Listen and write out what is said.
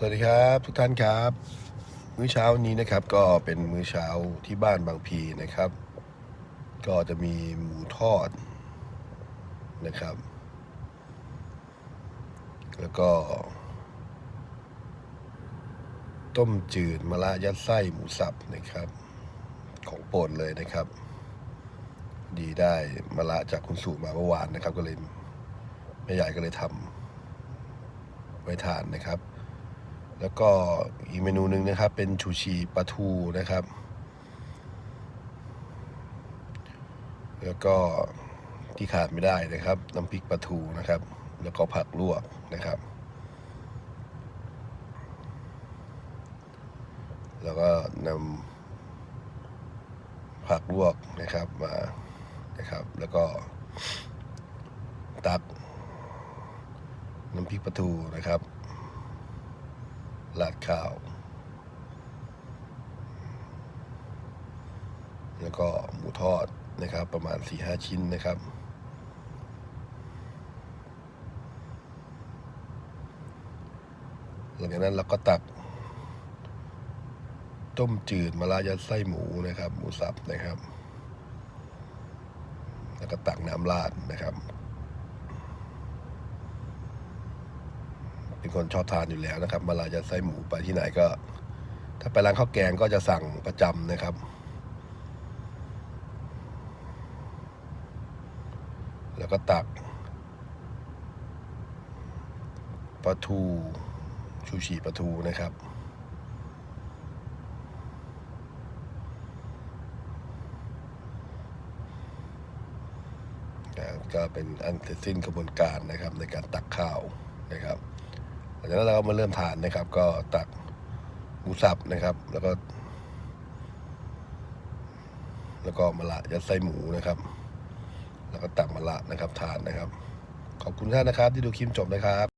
สวัสดีครับทุกท่านครับ มื้อเช้านี้นะครับก็เป็นมื้อเช้าที่บ้านบางพีนะครับ ก็จะมีหมูทอดนะครับ แล้วก็ ต้มจืดมะระยัดไส้หมูสับนะครับ ของโปรดเลยนะครับ ดีได้มะระจากคุณสุมาเมื่อวานนะครับ ก็เลยแม่ใหญ่ก็เลยทำไว้ทานนะครับ แล้วก็อีกเมนูหนึ่งนะครับ เป็นชูชีปลาทูนะครับ แล้วก็ที่ขาดไม่ได้นะครับน้ำพริกปลาทูนะครับ แล้วก็ผักลวกนะครับ แล้วก็นำผักลวกนะครับมานะครับ แล้วก็ตักน้ำพริกปลาทูนะครับ ราดข้าว แล้วก็หมูทอดนะครับ ประมาณ4ีหชิ้นนะครับ หลังจากนั้นเราก็ตัก ต้มจืดมะระยัดไส้หมูนะครับ หมูสับนะครับ แล้วก็ตักน้ำราดนะครับ เป็นคนชอบทานอยู่แล้วนะครับมะระยัดไส้หมูไปที่ไหนก็ ถ้าไปร้านข้าวแกงก็จะสั่งประจำนะครับ แล้วก็ตักปลาทูชูชีปลาทูนะครับก็เป็นอันเสร็จสิ้นกระบวนการนะครับในการตักข้าวนะครับ จากนั้นเราก็มาเริ่มทานนะครับ ก็ตักหมูสับนะครับ แล้วก็ แล้วก็มะระยัดไส้หมูนะครับ แล้วก็ตักมะระนะครับทานนะครับ ขอบคุณท่านนะครับที่ดูคลิปจบนะครับ